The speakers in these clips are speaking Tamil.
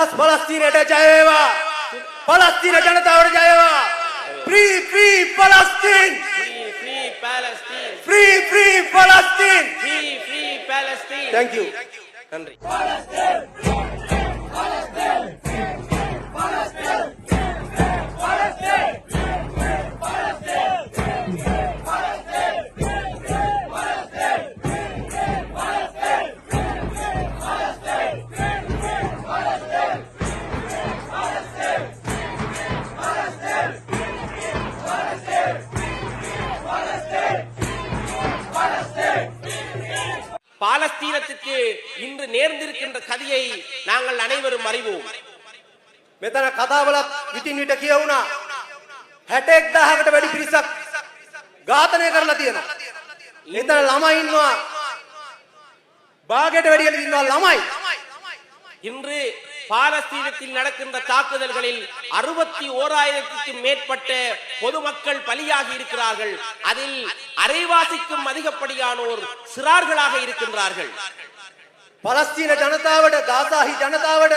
अस फलस्तीन हटे जाएगा फलस्तीन जनता हट जाएगा फ्री फ्री फलस्तीन। फ्री फ्री फलस्तीन। फ्री फ्री फलस्तीन थैंक यू नंबर பாலஸ்தீனத்துக்கு இன்று நேர்ந்திருக்கின்ற கதியை நாங்கள் அனைவரும் அறிவோம் මෙතන කතාවලත් විතින් විට කියවුණා හැටෙක් දහකට වැඩි පිරිසක් ඝාතනය කරලා තියෙනවා එතන ළමයි ඉන්නවා භාගයට වැඩිය ඉන්නවා ළමයි இன்று பாலஸ்தீனத்தில் நடக்கின்ற தாக்குதல்களில் அறுபத்தி ஓராயிரத்துக்கும் மேற்பட்ட பொதுமக்கள் பலியாகி இருக்கிறார்கள் அதில் அரைவாசிக்கும் அதிகப்படியானோர் சிறார்களாக இருக்கின்றார்கள் පලස්තීන ජනතාවට ගාසාහි ජනතාවට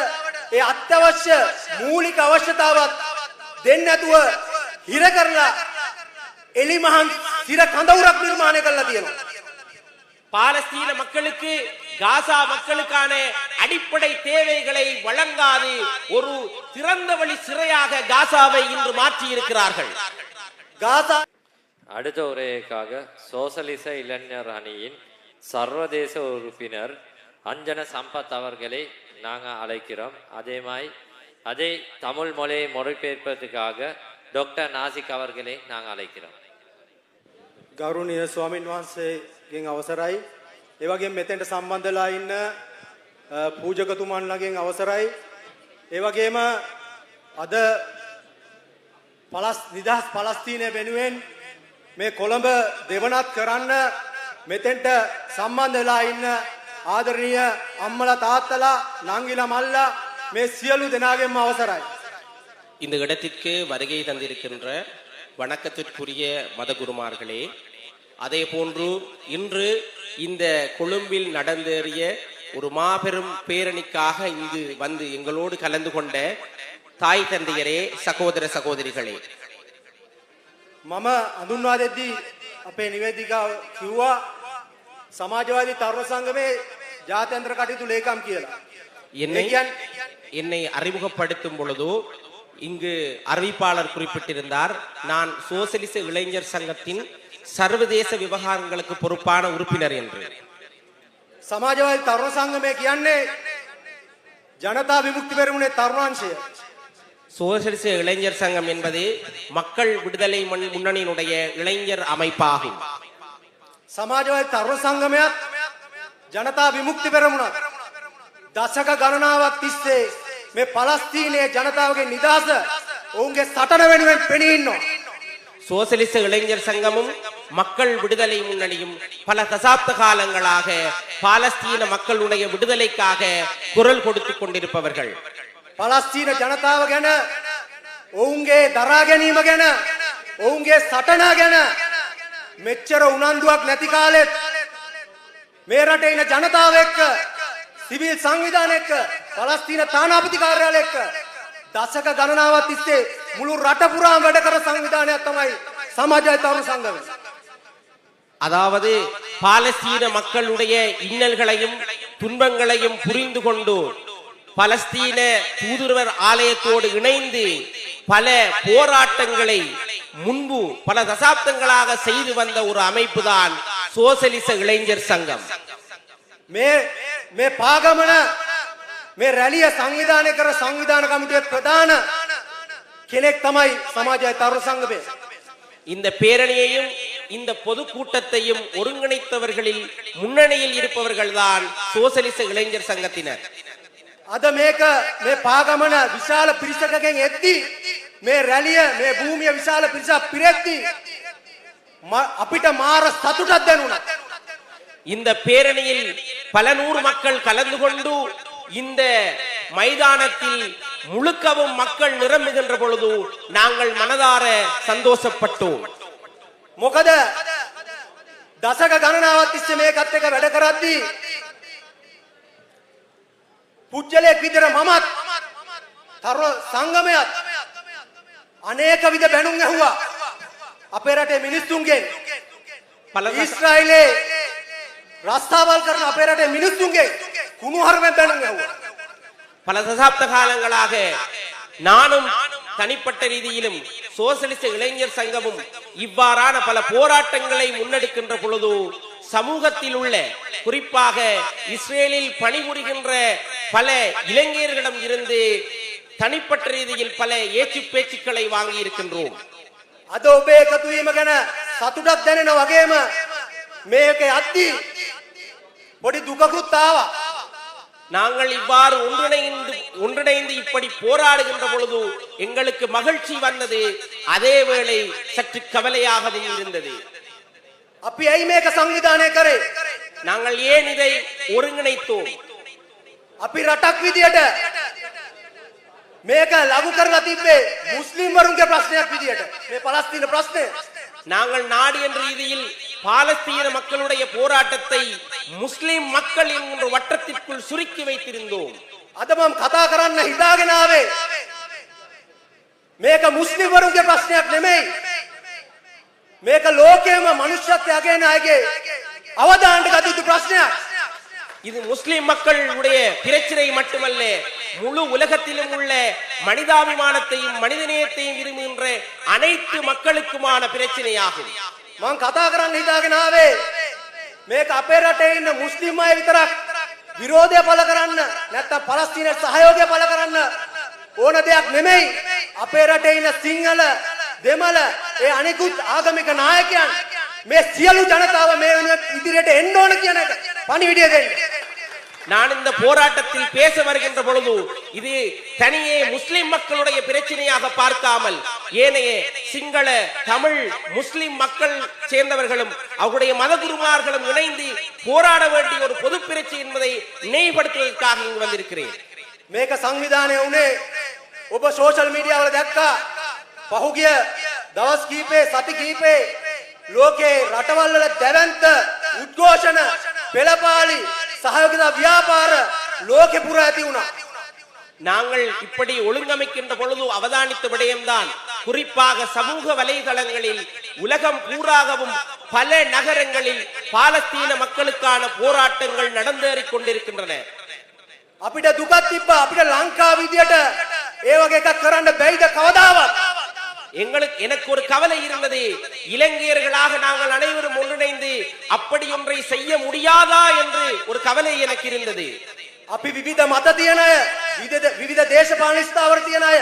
ඒ අත්‍යවශ්‍ය මූලික අවශ්‍යතාවත් දෙන්න නැතුව හිර කරලා එලිමහන් සිර කඳවුරක් නිර්මාණය කරලා තියෙනවා பாலஸ்தீன மக்களுக்கு காசா மக்களுக்கான அடிப்படை தேவைகளை வழங்காது ஒரு திறந்த வழி சிறையாக காசாவை இன்று மாற்றி இருக்கிறார்கள் காசா அடுத்த உரையைக்காக சோசலிச இளைஞர் அணியின் சர்வதேச உறுப்பினர் அஞ்சன சம்பத் அவர்களை நாங்கள் அழைக்கிறோம். அதே மாதிரி அதே தமிழ் மொழியை மொழிபெயர்ப்பதற்காக டாக்டர் நாசிக் அவர்களை நாங்கள் அழைக்கிறோம். கருணிய சுவாமின் வான்சே වහන්සේගෙන් අවසරයි. ඒ වගේම මෙතෙන්ට සම්බන්ධලා ඉන්න අ, පූජකතුමන්ලගෙන් අවසරයි. ඒ වගේම අද පලස් නිදහස් පලස්තීනය වෙනුවෙන් මේ කොළඹ දෙවනත් කරන්න මෙතෙන්ට සම්බන්ධ වෙලා ඉන්න ආදරණීය අම්මලා තාත්තලා නංගිලා මල්ලා මේ සියලු දෙනාගෙන්ම අවසරයි. இந்த இடத்திற்கு வருகை தந்திருக்கின்ற வணக்கத்திற்குரிய மதகுருமார்களே அதே போன்று இன்று இந்த கொழும்பில் நடந்தேறிய ஒரு மாபெரும் பேரணிக்காக இங்கு வந்து எங்களோடு கலந்து கொண்ட தாய் தந்தையரே சகோதர சகோதரிகளே මම අඳුන්වා දෙද්දී අපේ නිවේදිකාව කිව්වා සමාජවාදී තරුණ සංගමේ ජාත්‍යන්තර කටයුතු ලේකම් කියලා. என்னை ඒ කියන්- என்னை அறிமுகப்படுத்தும் பொழுது இங்கு அறிவிப்பாளர் குறிப்பிட்டிருந்தார் நான் சோசலிச இளைஞர் சங்கத்தின் சர்வதேச விவகாரங்களுக்கு பொறுப்பான உறுப்பினர் என்று සමාජවාදී තරුණ සංගමය කියන්නේ ජනතා විමුක්ති පෙරමුණේ තරුණංශය. சோசலிச இளைஞர் சங்கம் என்பது மக்கள் விடுதலை முன்- முன்னணியினுடைய இளைஞர் அமைப்பாகும் සමාජවාදී තරුණ සංගමයත් ජනතා විමුක්ති පෙරමුණත් දශක ගණනාවක් තිස්සේ මේ පලස්තීනයේ ජනතාවගේ නිදහස ඔවුන්ගේ සටන වෙනුවෙන් පෙනී ඉන්නවා. சோசலிச இளைஞர் சங்கமும் மக்கள் விடுதலை முன்னணியும் பல தசாப்த காலங்களாக பாலஸ்தீன மக்களுடைய விடுதலைக்காக குரல் கொடுத்துக் கொண்டிருப்பவர்கள் පලස්තීන ජනතාව ගැන ඔවුන්ගේ දරා ගැනීම ගැන ඔවුන්ගේ සටන ගැන මෙච්චර උනන්දුවක් නැති කාලෙත් මේ රටේ ඉන්න ජනතාව එක්ක සිවිල් සංවිධාන එක්ක පලස්තීන තානාපති කාර්යාලය එක්ක දශක ගණනාවක් තිස්සේ මුළු රට පුරාම වැඩ කර සංවිධානයක් තමයි සමාජය තරුණ සංගමය. அதாவது பாலஸ்தீன மக்களுடைய இன்னல்களையும் துன்பங்களையும் புரிந்து கொண்டு பலஸ்தீன தூதுவர் ஆலயத்தோடு இணைந்து பல போராட்டங்களை முன்பு பல தசாப்தங்களாக செய்து வந்த ஒரு அமைப்பு தான் சோசலிச இளைஞர் சங்கம் මේ මේ පාගමන මේ රැලිය සංවිධානය කර සංවිධාන කමිටුවේ ප්‍රධාන කෙනෙක් තමයි සමාජය තරුණ සංගමය. இந்த பேரணியையும் இந்த பொதுக்கூட்டத்தையும் ஒருங்கிணைத்தவர்களில் முன்னணியில் இருப்பவர்கள்தான் சோசலிச இளைஞர் சங்கத்தினர் අද මේක මේ පාගමන විශාල පිරිසකගෙන් එද්දී මේ රැලිය මේ භූමිය විශාල පිරිසක් පිරෙද්දී ම- අපිට මාර සතුටක් දැනුණා. இந்த பேரணியில் பல நூறு மக்கள் கலந்து கொண்டு இந்த மைதானத்தில் முழுக்கவும் மக்கள் நிரம்புகின்ற பொழுது நாங்கள் மனதார சந்தோஷப்பட்டோம் මොකද දසක ගණනාවක් තිස්සේ මේකත් එක වැඩ කරද්දී පුජ්‍යලයක් විතර මමත් තරුණ සංගමයත් අනේක විද බැනුම් ඇහුවා අපේ රටේ මිනිස්සුන්ගෙන් பல தச- ඊශ්‍රායිලේ රස්ථාවල් කරන අපේ රටේ මිනිස්සුන්ගේ කුණුහරුමෙන් බැනුම් ඇහුවා பல தசாப்த காலங்களாக நானும் தனிப்பட்ட ரீதியிலும் சோசலிச இளைஞர் சங்கமும் இவ்வாறான பல போராட்டங்களை முன்னெடுக்கின்ற பொழுது சமூகத்தில் உள்ள குறிப்பாக இஸ்ரேலில் பணிபுரிகின்ற பல இளைஞர்களிடம் இருந்து தனிப்பட்ட ரீதியில் பல ஏச்சு பேச்சுக்களை வாங்கி இருக்கின்றோம் අද ඔබේ එකතු වීම ගැන සතුටක් දැනෙන වගේම මේක යද්දී පොඩි දුකකුත් ආවා நாங்கள் இவ்வாறு ஒன்றிணைந்து ஒன்றிணைந்து இப்படி போராடுகின்ற பொழுது எங்களுக்கு மகிழ்ச்சி வந்தது அதே வேளை சற்று கவலையாகவும் இருந்தது අපි ඇයි මේක සංවිධානය කරේ நாங்கள் ஏன் இதை ஒருங்கிணைத்தோம் අපි රටක් විදියට මේක ලඝු කරලා තිබ්බේ මුස්ලිම් වරුන්ගේ ප්‍රශ්නයක් විදියට මේ පලස්තීන ප්‍රශ්නය நாங்கள் நாடு என்ற ரீதியில் பாலஸ்தீன மக்களுடைய போராட்டத்தை முஸ்லிம் மக்கள் என்கின்ற வட்டத்திற்குள் சுருக்கி வைத்திருந்தோம் අද මම කතා කරන්න හිතාගෙන ආවේ මේක මුස්ලිම් වරුන්ගේ ප්‍රශ්නයක් නෙමෙයි මේක ලෝකයේම මනුෂ්‍යත්වය අගයන අයගේ අවදානට ගත යුතු ප්‍රශ්නයක් இது முஸ்லிம் மக்களுடைய பிரச்சனை மட்டுமல்ல முழு உலகத்திலும் உள்ள மனிதாபிமானத்தையும் மனிதநேயத்தையும் விரும்புகின்ற அனைத்து மக்களுக்குமான பிரச்சனையாகும் මං කතා කරන්න හිතාගෙන ආවේ මේක අපේ රටේ ඉන්න මුස්ලිම් අය විතරක් විරෝධය පළ කරන්න නැත්තම් පලස්තීන සහයෝගය පළ කරන්න ඕන දෙයක් නෙමෙයි අපේ රටේ ඉන්න සිංහල දෙමළ ඒ අනිකුත් ආගමික නායකයන් මේ සියලු ජනතාව මේ වෙනුවෙන් ඉදිරියට එන්න ඕන කියන එක පණිවිඩය දෙන්න. நான் இந்த போராட்டத்தில் பேச வருகின்ற பொழுது இது தனியே முஸ்லிம் மக்களுடைய பிரச்சனையாக பார்க்காமல் ஏனைய சிங்கள தமிழ் முஸ்லிம் மக்கள் சேர்ந்தவர்களும் அவருடைய மதகுருமார்களும் இணைந்து போராட வேண்டிய ஒரு பொது பிரச்சனை என்பதை நினைவுபடுத்துவதற்காக இங்கு வந்திருக்கிறேன் මේක සංවිධානය වුණේ ඔබ සෝෂල් මීඩියාවල දැක්කා පහුගිය දවස් කීපේ සති කීපේ ලෝකේ රටවල්වල දැවන්ත උද්ඝෝෂණ පෙළපාලි සහයෝගිතා ව්‍යාපාර ලෝකෙ පුරා ඇති වුණා நாங்கள் இப்படி ஒழுங்கமைக்கின்ற பொழுது அவதானித்த விடயம்தான் குறிப்பாக சமூக வலைதளங்களில் உலகம் பூராகவும் பல நகரங்களில் பாலஸ்தீன மக்களுக்கான போராட்டங்கள் நடந்தேறிக் கொண்டிருக்கின்றன අපිට දුකක් තිබ්බා අපිට ලංකා විදියට ඒ වගේ එකක් කරන්න බැයිද කවදාවත් எங்களுக்கு எனக்கு ஒரு கவலை இருந்தது இலங்கையர்களாக நாங்கள் அனைவரும் ஒன்றிணைந்து அப்படி ஒன்றை செய்ய முடியாதா என்று ஒரு கவலை எனக்கு இருந்தது අපි විවිධ මත තියෙන අය විවිධ විවිධ දේශපාලන ස්ථාවර තියෙන අය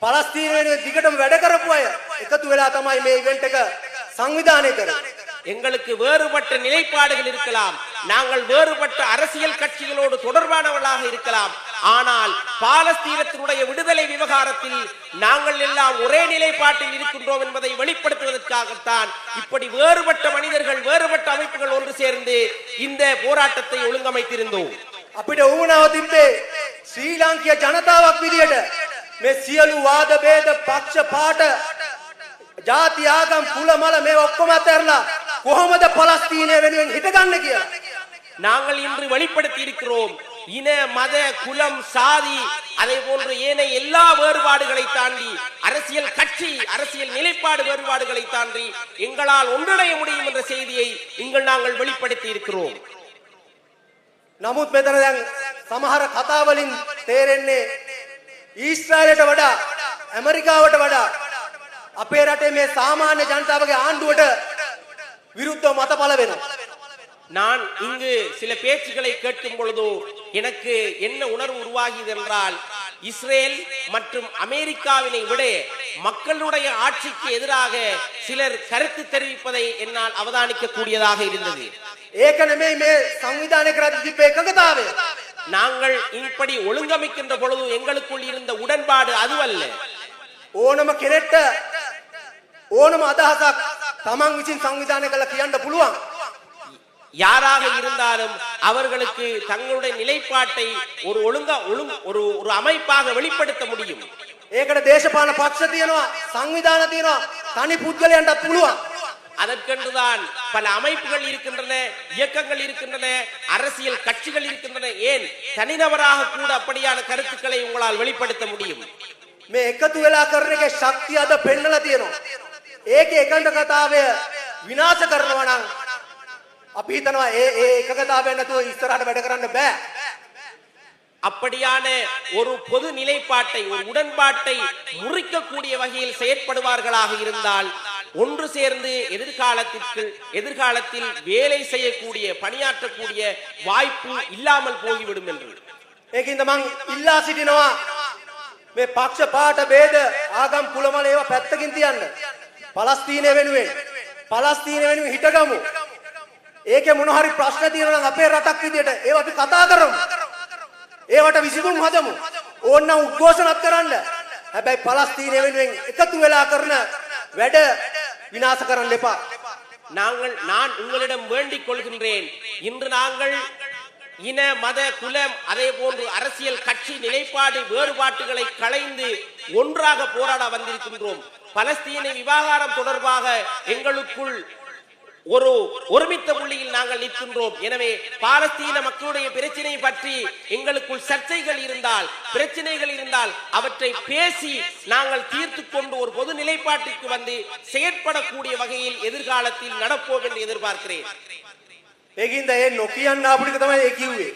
පලස්තීන වෙනුවෙන් දිගටම වැඩ කරපු අය එකතු වෙලා තමයි මේ ඉවෙන්ට් එක සංවිධානය කරේ எங்களுக்கு வேறுபட்ட நிலைப்பாடுகள் இருக்கலாம் நாங்கள் வேறுபட்ட அரசியல் கட்சிகளோடு தொடர்பானவர்களாக இருக்கலாம் ஆனால் பாலஸ்தீனத்தினுடைய விடுதலை விவகாரத்தில் நாங்கள் எல்லாம் ஒரே நிலைப்பாட்டில் இருக்கின்றோம் என்பதை வெளிப்படுத்துவதற்காகத்தான் இப்படி வேறுபட்ட மனிதர்கள் வேறுபட்ட அமைப்புகள் ஒன்று சேர்ந்து இந்த போராட்டத்தை ஒழுங்கமைத்திருந்தோம். අපිට වුණාව තිබ්බේ ශ්‍රී ලාංකීය ජනතාවක් විදියට මේ සියලු වාද ભેද පක්ෂපාත ಜಾති ආගම් කුල මල මේවා ඔක්කොම අතහැරලා කොහොමද පලස්තීනය වෙනුවෙන් හිටගන්නේ நாங்கள் இன்று வெளிப்படுத்தி இருக்கிறோம். இன மத குலம் சாதி அதே போன்று ஏனைய எல்லா வேறுபாடுகளை தாண்டி அரசியல் கட்சி அரசியல் நிலைப்பாடு வேறுபாடுகளை தாண்டி எங்களால் ஒன்றிணைய முடியும் என்ற செய்தியை இங்கு நாங்கள் வெளிப்படுத்தி இருக்கிறோம் නමුත් මෙතන දැන් සමහර කතාවලින් තේරෙන්නේ ඊශ්‍රායලට වඩා ඇමරිකාවට වඩා අපේ රටේ මේ සාමාන්‍ය ජනතාවගේ ආණ්ඩුවට විරුද්ධව මත පළ වෙනවා நான் இங்கு சில பேச்சுக்களை கேட்கும் பொழுதோ எனக்கு என்ன உணர்வு உருவாகியது என்றால் இஸ்ரேல் மற்றும் அமெரிக்காவினை விட மக்களுடைய ஆட்சிக்கு எதிராக சிலர் கருத்து தெரிவிப்பதை என்னால் அவதானிக்க கூடியதாக இருந்தது ඒක නෙමෙයි මේ සංවිධානය කරද්දී තිබ්බ එකඟතාවය நாங்கள் இப்படி ஒழுங்கமைக்கின்ற பொழுது எங்களுக்குள் இருந்த உடன்பாடு அதுவல்ல ඕනම කෙනෙක්ට ඕනම අදහසක් තමන් විසින් සංවිධානය කළ කියන්න පුළුවන් யாராக இருந்தாலும் அவர்களுக்கு தங்களுடைய நிலைப்பாட்டை ஒரு ஒழுங்கா ஒழுங்கு ஒரு ஒரு அமைப்பாக வெளிப்படுத்த முடியும் ඒකට දේශපාලන පක්ෂ තියෙනවා සංවිධාන තියෙනවා තනි පුද්ගලයන්ටත් පුළුවන් அதற்கென்றுதான் பல அமைப்புகள் இருக்கின்றன இயக்கங்கள் இருக்கின்றன அரசியல் கட்சிகள் இருக்கின்றன ஏன் தனிநபராக கூட அப்படியான கருத்துக்களை உங்களால் வெளிப்படுத்த முடியும் මේ එකතු වෙලා කරන එකේ ශක්තිය අද පෙන්නලා තියෙනවා. ඒකේ එකඟතාවය විනාශ කරනවා නම් අපි හිතනවා ඒ ඒ එකගතාවය නැතුව ඉස්සරහට වැඩ කරන්න බෑ அப்படியான ஒரு பொது நிலைப்பாட்டை ஒரு உடன்பாட்டை முறிக்கக்கூடிய வகையில் செயற்படுவார்களாக இருந்தால் ஒன்று சேர்ந்து எதிர்காலத்திற்கு எதிர்காலத்தில் வேலை செய்யக்கூடிய பணியாற்றக்கூடிய வாய்ப்பு இல்லாமல் போகிவிடும் என்று ඒකින්ද මං ඉල්ලා සිටිනවා මේ පක්ෂ පාට ભેද ආගම් කුලමල ඒවා පැත්තකින් තියන්න. පලස්තීනය වෙනුවෙන් පලස්තීනය වෙනුවෙන් හිටගමු. ඒකේ මොන හරි ප්‍රශ්න තියෙනවා නම් අපේ රටක් විදියට ඒවා අපි කතා කරමු. ඒවට විසඳුම් හදමු. ඕන්නම් උද්ඝෝෂණත් කරන්න. හැබැයි පලස්තීනය වෙනුවෙන් එකතු වෙලා කරන වැඩ විනාශ කරන්න එපා. நாங்கள் நான் உங்களிடம் வேண்டிக் கொள்கின்றேன் இன்று நாங்கள் இன மத குலம் அதே போன்று அரசியல் கட்சி நிலைப்பாடு வேறுபாட்டுகளை களைந்து ஒன்றாக போராட வந்திருக்கின்றோம் பலஸ்தீன விவகாரம் தொடர்பாக எங்களுக்குள் ஒரு ஒருமித்த புள்ளியில் நாங்கள் நிற்கின்றோம் எனவே பாலஸ்தீன மக்களுடைய பிரச்சனை பற்றி எங்களுக்குள் சர்ச்சைகள் இருந்தால் பிரச்சனைகள் இருந்தால் அவற்றை பேசி நாங்கள் தீர்த்து கொண்டு ஒரு பொது நிலைப்பாட்டிற்கு வந்து செயற்படக்கூடிய வகையில் எதிர்காலத்தில் நடப்போம் என்று எதிர்பார்க்கிறேன் ඒකින්ද ඒ නොකියන්න ආපු ටික තමයි ඒ කිව්වේ.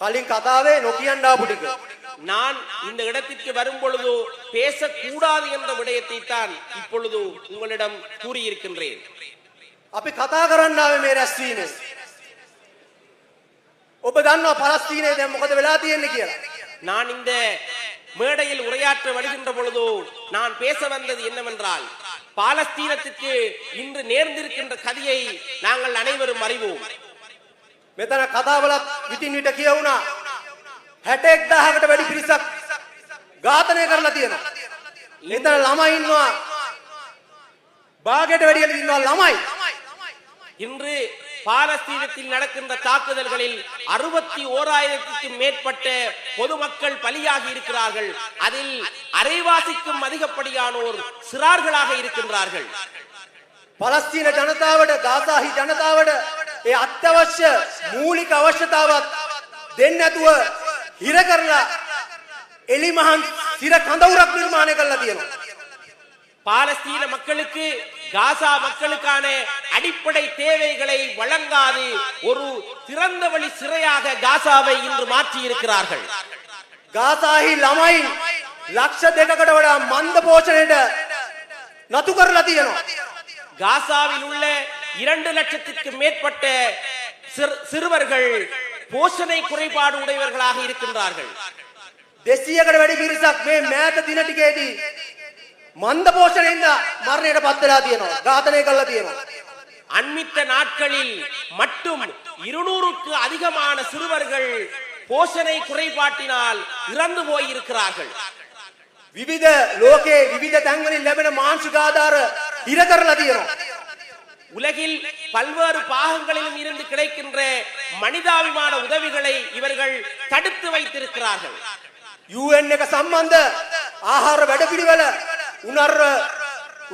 කලින් කතාවේ නොකියන්න ආපු ටික. நான் இந்த இடத்திற்கு வரும் பொழுது பேசக்கூடாது என்ற விடயத்தை தான் இப்பொழுது உங்களிடம் கூறியிருக்கின்றேன் අපි කතා කරන්න ආවේ මේ රැස්වීමේ. ඔබ දන්නවා පලස්තීනයේ දැන් මොකද වෙලා තියෙන්නේ කියලා. நான் இந்த மேடையில் உரையாற்ற வருகின்ற பொழுது நான் பேச வந்தது என்னவென்றால் பாலஸ்தீனத்துக்கு இன்று நேர்ந்திருக்கின்ற கதியை நாங்கள் அனைவரும் அறிவோம் මෙතන කතාවලත් විටින් විට කියවුණා. 61000කට වැඩි පිරිසක් ඝාතනය කරලා තියෙනවා. එතන ළමයි ඉන්නවා. භාගයට වැඩිය ඉන්නවා ළමයි. இன்று பாலஸ்தீனத்தில் நடக்கின்ற தாக்குதல்களில் அறுபத்தி ஓராயிரத்துக்கும் மேற்பட்ட பொதுமக்கள் பலியாகி இருக்கிறார்கள் அதில் அரைவாசிக்கும் அதிகப்படியானோர் சிறார்களாக இருக்கின்றார்கள் පලස්තීන ජනතාවට ගාසාහි ජනතාවට ඒ අත්‍යවශ්‍ය මූලික අවශ්‍යතාවත් දෙන්න නැතුව හිර කරලා එලිමහන් සිර කඳවුරක් නිර්මාණය කරලා තියෙනවා. பாலஸ்தீன மக்களுக்கு காசா மக்களுக்கான அடிப்படை தேவைகளை வழங்காது ஒரு திறந்த வழி சிறையாக காசாவை இன்று மாற்றி இருக்கிறார்கள் ගාසාහි ළමයින් ලක්ෂ දෙකකට වඩා මන්ද පෝෂණයට නතු කරලා තියෙනවා. காசாவில் உள்ள இரண்டு லட்சத்திற்கு மேற்பட்ட சிறு- சிறுவர்கள் போஷணை குறைபாடு உடையவர்களாக இருக்கின்றார்கள் දෙසියකට වැඩි පිරිසක් මේ මෑත දින ටිකේදී මන්ද පෝෂණයෙන්ද මරණයට පත් වෙලා තියෙනවා. ඝාතනය කරලා තියෙනවා. அண்மித்த நாட்களில் மட்டும் இருநூறுக்கு அதிகமான சிறுவர்கள் போஷணை குறைபாட்டினால் இறந்து போயிருக்கிறார்கள் විවිධ ලෝකයේ විවිධ තැන්වලින් ලැබෙන මානසික ආධාර හිර කරලා තියෙනවා. உலகில் பல்வேறு பாகங்களிலும் இருந்து கிடைக்கின்ற மனிதாபிமான உதவிகளை இவர்கள் தடுத்து வைத்திருக்கிறார்கள் UN එක සම්බන්ධ ආහාර වැඩපිළිවෙල උනර්ව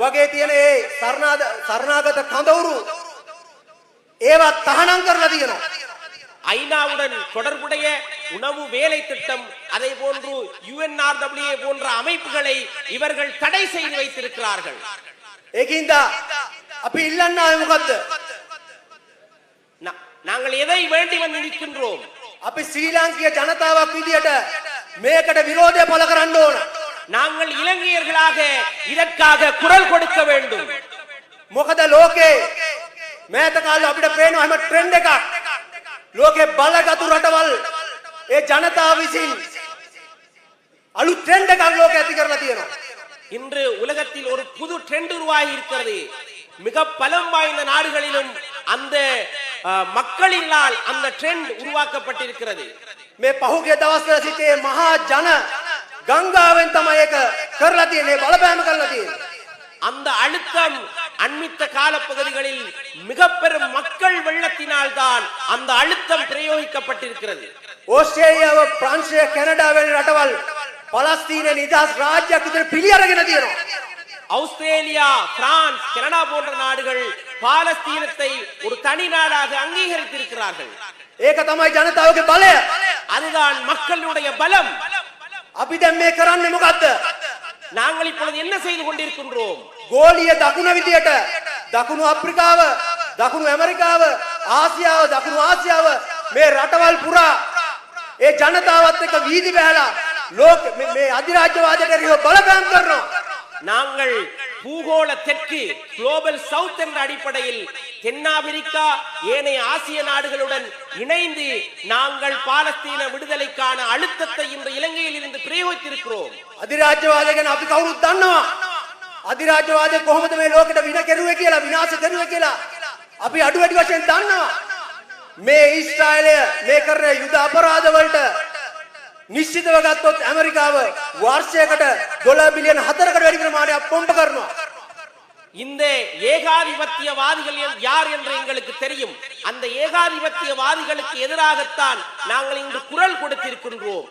වගේ තියෙන ඒ සරණාද සරණාගත කඳවුරු ඒවා තහනම් කරලා තියෙනවා. ஐநாவுடன் தொடர்புடைய உணவு வேலை திட்டம் அதே போன்று யுஎன்ஆர்டபிள்யூ போன்ற அமைப்புகளை இவர்கள் தடை செய்து வைத்திருக்கிறார்கள் ඒකින්ද අපි ඉල්ලන්න ආවේ මොකද්ද? நா- நாங்கள் எதை வேண்டி வந்து நிற்கின்றோம் අපි ශ්‍රී ලාංකික ජනතාවක් විදියට මේකට විරෝධය පළ කරන්න ඕන. நாங்கள் இலங்கையர்களாக இதற்காக குரல் கொடுக்க வேண்டும் මොකද ලෝකේ මෑත කාලේ අපිට පේනවා හැම ට්‍රෙන්ඩ් එකක්. ලෝකේ බලගතු රටවල් ඒ ජනතාව විසින් අලුත් ට්‍රෙන්ඩ් එකක් ලෝකෙ ඇති කරලා තියෙනවා. இன்று உலகத்தில் ஒரு புது ட்ரெண்ட் உருவாகி இருக்கிறது மிக பலம் வாய்ந்த நாடுகளிலும் அந்த அஹ், மக்களினால் அந்த ட்ரெண்ட் உருவாக்கப்பட்டிருக்கிறது මේ පහුගිය දවස්වල සිටේ මහා ජන ගංගාවෙන් තමයි ඒක කරලා තියෙන්නේ බලපෑම කරලා තියෙන්නේ. அந்த அழுத்தம் அண்மித்த காலப்பகுதிகளில் மிக பெரும் மக்கள் வெள்ளத்தினால் தான் அந்த அழுத்தம் பிரயோகிக்கப்பட்டிருக்கிறது ඕස්ට්‍රේලියාව ප්‍රංශය කැනඩා වැනි රටවල් පලස්තීන නිදහස් රාජ්‍යයක් විදිහට පිළි අරගෙන තියෙනවා. ஆஸ்திரேலியா பிரான்ஸ் கனடா போன்ற நாடுகள் பாலஸ்தீனத்தை ஒரு தனி நாடாக அங்கீகரித்திருக்கிறார்கள் ඒක තමයි ජනතාවගේ බලය. அதுதான் மக்களுடைய பலம் අපි දැන් මේ කරන්නේ මොකද්ද? நாங்கள் இப்பொழுது என்ன செய்து கொண்டிருக்கின்றோம் ගෝලීය දකුණ විදියට දකුණු අප්‍රිකාව, දකුණු ඇමරිකාව, ආසියාව, දකුණු ආසියාව මේ රටවල් පුරා ඒ ජනතාවත් එක්ක වීදි බැහැලා ලෝක මේ- මේ අධිරාජ්‍යවාදයට එරෙහිව බලපෑම් කරනවා. நாங்கள் பூகோள தெற்கு குளோபல் சவுத் என்ற அடிப்படையில் தென்னாப்பிரிக்கா ஏனைய ஆசிய நாடுகளுடன் இணைந்து நாங்கள் பாலஸ்தீன விடுதலைக்கான அழுத்தத்தை இன்று இலங்கையில் இருந்து பிரயோகித்திருக்கிறோம் අධිරාජ්‍යවාදය ගැන අපි කවුරුත් දන්නවා. අධිරාජ්‍යවාදය කොහොමද මේ ලෝකෙට වින කෙරුවේ කියලා විනාශ කෙරුවේ කියලා අපි අඩු වැඩි වශයෙන් දන්නවා. මේ ඊශ්‍රායලය මේ කරන යුද අපරාධ වලට නිශ්චිතව ගත්තොත් ඇමරිකාව වර්ෂයකට ඩොලර් බිලියන 4කට වැඩි ප්‍රමාණයක් පොම්ප කරනවා. இந்த ஏகாதிபத்தியவாதிகள் என்- யார் என்று எங்களுக்கு தெரியும் அந்த ஏகாதிபத்தியவாதிகளுக்கு எதிராகத்தான் நாங்கள் இன்று குரல் கொடுத்திருக்கின்றோம்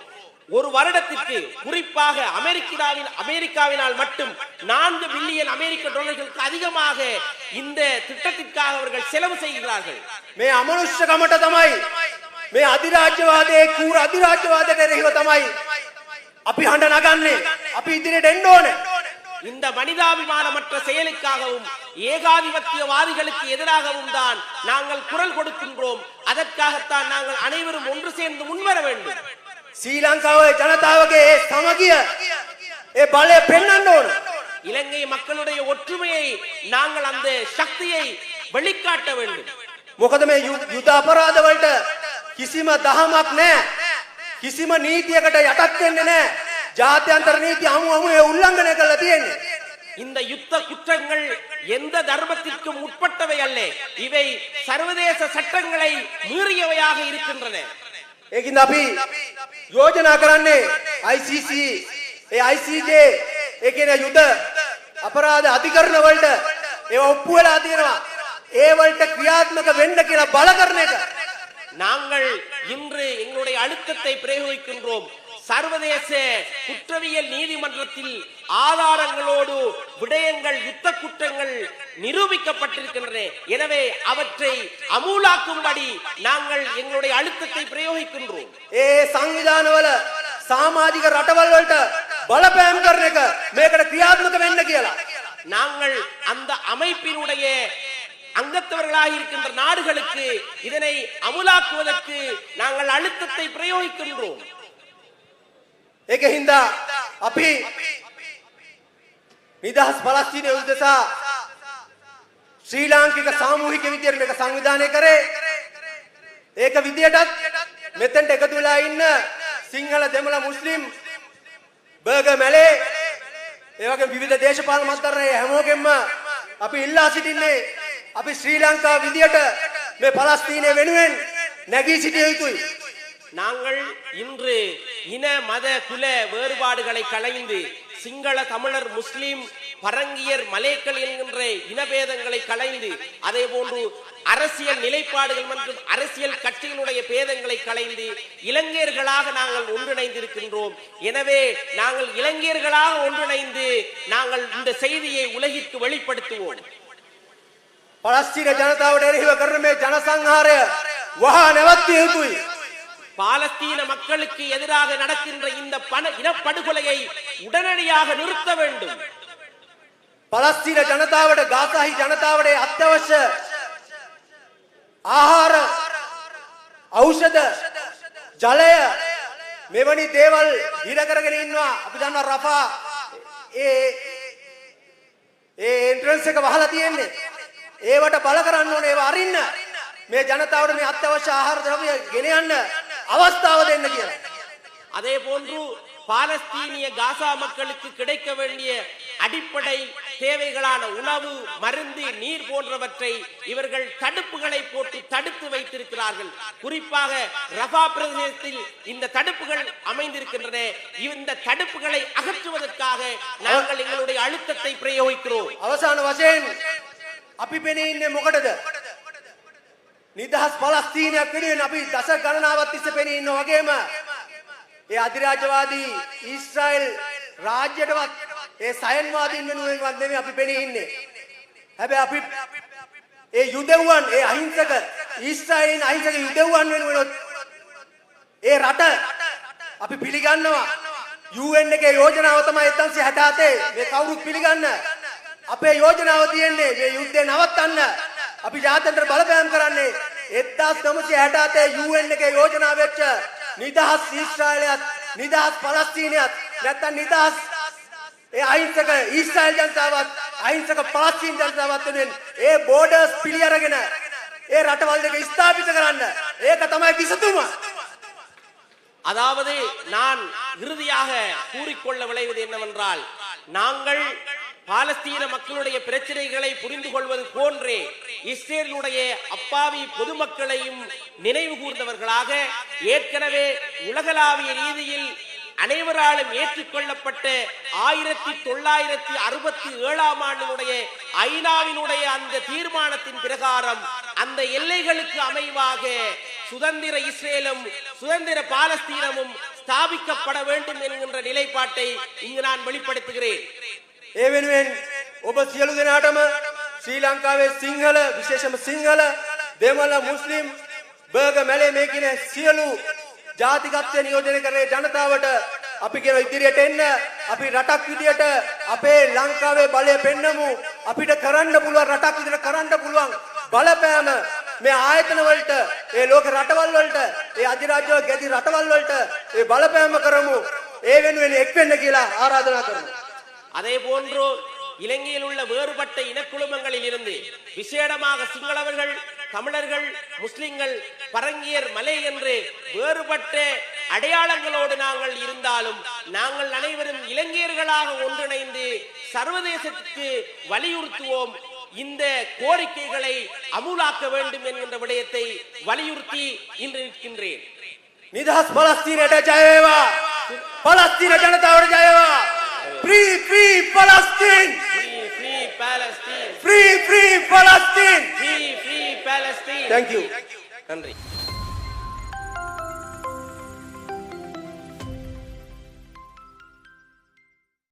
ஒரு வருடத்திற்கு குறிப்பாக அமெரிக்காவின் அமெரிக்காவினால் மட்டும் நான்கு பில்லியன் அமெரிக்க டாலர்களுக்கு அதிகமாக இந்த திட்டத்திற்காக அவர்கள் செலவு செய்கிறார்கள் මේ අමනුෂ්‍යකමට තමයි මේ අධිරාජ්‍යවාදයේ කූර අධිරාජ්‍යවාදයට එරෙහිව තමයි අපි හඬ නගන්නේ. අපි ඉදිරියට එන්න ඕනේ. இந்த மனிதாபிமானமற்ற செயலுக்காகவும் ஏகாதிபத்தியவாதிகளுக்கு எதிராகவும் தான் நாங்கள் குரல் கொடுக்கின்றோம் அதற்காகத்தான் நாங்கள் அனைவரும் ஒன்று சேர்ந்து முன்வர வேண்டும் ශ්‍රී ලංකාවේ ජනතාවගේ ඒ සමගිය ඒ බලය පෙන්වන්න ඕන. இலங்கை மக்களுடைய ஒற்றுமையை நாங்கள் அந்த சக்தியை வெளிக்காட்ட வேண்டும் මොකද මේ යු- යුද අපරාධ වලට කිසිම දහමක් නැහැ. කිසිම නීතියකට යටත් වෙන්නේ නැහැ. ජාත්‍යන්තර නීති අමු අමුවේ උල්ලංඝනය කරලා තියෙන්නේ. இந்த யுத்த குற்றங்கள் எந்த தர்மத்திற்கும் உட்பட்டவை அல்ல இவை சர்வதேச சட்டங்களை மீறியவையாக இருக்கின்றன ඒකින්ද අපි යෝජනා කරන්නේ ICC ඒ ICJ ඒ කියන යුද අපරාධ අධිකරණ වලට ඒවා ඔප්පු වෙලා තියෙනවා. ඒ වලට ක්‍රියාත්මක වෙන්න කියලා බල කරන එක. நாங்கள் இன்று எங்களுடைய அழுத்தத்தை பிரயோகிக்கின்றோம். சர்வதேச குற்றவியல் நீதிமன்றத்தில் ஆதாரங்களோடு விடயங்கள் யுத்த குற்றங்கள் நிரூபிக்கப்பட்டிருக்கின்றன. எனவே அவற்றை அமூலாக்கும்படி நாங்கள் எங்களுடைய அழுத்தத்தை பிரயோகிக்கின்றோம். ஏ சங்கிதானவல சாமாஜிக ரட்டவல்கள்ட்ட பலபயம் கர்னக மேகட நாங்கள் அந்த அமைப்பினுடைய அங்கத்தவர்களாக இருக்கின்ற நாடுகளுக்கு இதனை அமுலாக்குவதற்கு நாங்கள் அழுத்தத்தை பிரயோகிக்கின்றோம் ඒක හින්දා අපි නිදහස් පලස්තීනය උදෙසා ශ්‍රී ලාංකික සාමූහික විදියට මේක සංවිධානය කරේ. ඒක විදියටත් මෙතෙන්ට එකතු වෙලා ඉන්න සිංහල දෙමළ මුස්ලිම් බර්ග මැලේ ඒ වගේ විවිධ දේශපාලන මතධර්ම හැමෝගෙම අපි ඉල්ලා සිටින්නේ අපි ශ්‍රී ලංකාව විදියට මේ පලස්තීනය වෙනුවෙන් නැගී සිටිය යුතුයි. நாங்கள் இன்று இன மத குல வேறுபாடுகளை களைந்து சிங்கள தமிழர் முஸ்லிம் பரங்கியர் மலேக்கள் என்கின்ற இனபேதங்களை களைந்து அதே போன்று அரசியல் நிலைப்பாடுகள் மற்றும் அரசியல் கட்சிகளுடைய பேதங்களை களைந்து இளைஞர்களாக நாங்கள் ஒன்றிணைந்திருக்கின்றோம் எனவே நாங்கள் இளைஞர்களாக ஒன்றிணைந்து நாங்கள் இந்த செய்தியை உலகிற்கு வெளிப்படுத்துவோம் පලස්තීන ජනතාවට එරෙහිව කරන මේ ජනසංහාරය වහා නැවත්විය යුතුයි. பாலஸ்தீன மக்களுக்கு எதிராக நடக்கின்ற இந்த பண இனப்படுகொலையை உடனடியாக நிறுத்த வேண்டும் පලස්තීන ජනතාවට ගාසාහි ජනතාවට අත්‍යවශ්‍ය ආහාර ඖෂධ ජලය මෙවැනි දේවල් හිර කරගෙන ඉන්නවා අපි දන්නවා රෆා ඒ ඒ එන්ට්‍රන්ස් එක වහලා තියෙන්නේ ඒවට බල කරන්න ඕනේ ඒවා අරින්න මේ ජනතාවට මේ අත්‍යවශ්‍ය ආහාර ද්‍රව්‍ය ගෙන යන්න අවස්ථාව දෙන්න කියලා அதே போன்று பாலஸ்தீனிய காசா மக்களுக்கு கிடைக்க வேண்டிய அடிப்படை தேவைகளான உணவு மருந்து நீர் போன்றவற்றை இவர்கள் தடுப்புகளை போட்டு தடுத்து வைத்திருக்கிறார்கள் குறிப்பாக ரஃபா பிரதேசத்தில் இந்த தடுப்புகள் அமைந்திருக்கின்றன இந்த தடுப்புகளை அகற்றுவதற்காக நாங்கள் எங்களுடைய அழுத்தத்தை பிரயோகிக்கிறோம் අවසාන වශයෙන් අපි පෙනී ඉන්නේ මොකටද? නිදහස් පලස්තීනයක් වෙනුවෙන් අපි දස ගණනාවක් තිස්සේ පෙනී ඉන්න වගේම ඒ අධිරාජ්‍යවාදී ඊශ්‍රායල් රාජ්‍යයටවත් ඒ සයන්වාදීන් වෙනුවෙන්වත් නෙමෙයි අපි පෙනී ඉන්නේ. හැබැයි අපි ඒ යුදෙව්වන් ඒ අහිංසක ඊශ්‍රායලීන් අහිංසක යුදෙව්වන් වෙනුවෙන් ඒ රට අපි පිළිගන්නවා. UN එකේ යෝජනාව තමයි 1967 මේ කවුරුත් පිළිගන්න. අපේ යෝජනාව තියෙන්නේ මේ යුද්ධය නවත්තන්න. අපි ජාත්‍යන්තර බලපෑම් කරන්නේ 1967 UN එකේ යෝජනාව වෙච්ච නිදහස් ඊශ්‍රායලයත් නිදහස් පලස්තීනයත් නැත්තම් නිදහස් ඒ අහිංසක ඊශ්‍රායල් ජනතාවත් අහිංසක පාලස්තීන ජනතාවත් වෙනුවෙන් ඒ බෝඩර්ස් පිළි අරගෙන ඒ රටවල් දෙක ස්ථාපිත කරන්න. ඒක තමයි විසඳුම. அதாவது நான் இறுதியாக கூறிக்கொள்ள விளைவது என்னவென்றால் நாங்கள் பாலஸ்தீன மக்களுடைய பிரச்சனைகளை புரிந்து கொள்வது போன்றே இஸ்ரேலுடைய அப்பாவி பொதுமக்களையும் நினைவு கூர்ந்தவர்களாக ஏற்கனவே உலகளாவிய ரீதியில் அனைவராலும் ஏற்றுக்கொள்ளப்பட்ட ஆயிரத்தி தொள்ளாயிரத்தி அறுபத்தி ஏழாம் ஆண்டினுடைய ஐநாவினுடைய அந்த தீர்மானத்தின் பிரகாரம் அந்த எல்லைகளுக்கு அமைவாக சுதந்திர இஸ்ரேலும் சுதந்திர பாலஸ்தீனமும் ஸ்தாபிக்கப்பட வேண்டும் என்கின்ற நிலைப்பாட்டை இங்கு நான் வெளிப்படுத்துகிறேன். ඒ වෙනුවෙන් ඔබ සියලු දෙනාටම ශ්‍රී ලංකාවේ සිංහල විශේෂම සිංහල දෙමළ මුස්ලිම් බර්ග මැලේ මේ කියන සියලු ජාතිකත්වය නියෝජනය කරේ ජනතාවට අපි කියන ඉදිරියට එන්න අපි රටක් විදියට අපේ ලංකාවේ බලය පෙන්නමු අපිට කරන්න පුළුවන් රටක් විදියට කරන්න පුළුවන් බලපෑම මේ ආයතන වලට ඒ ලෝක රටවල් වලට ඒ අධිරාජ්‍ය ගැති රටවල් වලට ඒ බලපෑම කරමු. ඒ වෙනුවෙන් එක් වෙන්න කියලා ආරාධනා කරමු. அதே போன்று இலங்கையில் உள்ள வேறுபட்ட இனக்குழுமங்களில் இருந்து விசேடமாக சிங்களவர்கள் தமிழர்கள் முஸ்லிம்கள் பரங்கியர் மலை என்று வேறுபட்ட அடையாளங்களோடு நாங்கள் இருந்தாலும் நாங்கள் அனைவரும் இலங்கையர்களாக ஒன்றிணைந்து சர்வதேசத்துக்கு வலியுறுத்துவோம். இந்த கோரிக்கைகளை அமுலாக்க வேண்டும் என்கின்ற விடயத்தை வலியுறுத்தி இன்று நிற்கின்றேன். நிதாஸ் Palestine ஜாயவா Palestine ஜனதாவோட ஜாயவா Free, free Palestine! Free, free Palestine! Free, free Palestine! Free, free Palestine! Thank you. Thank you.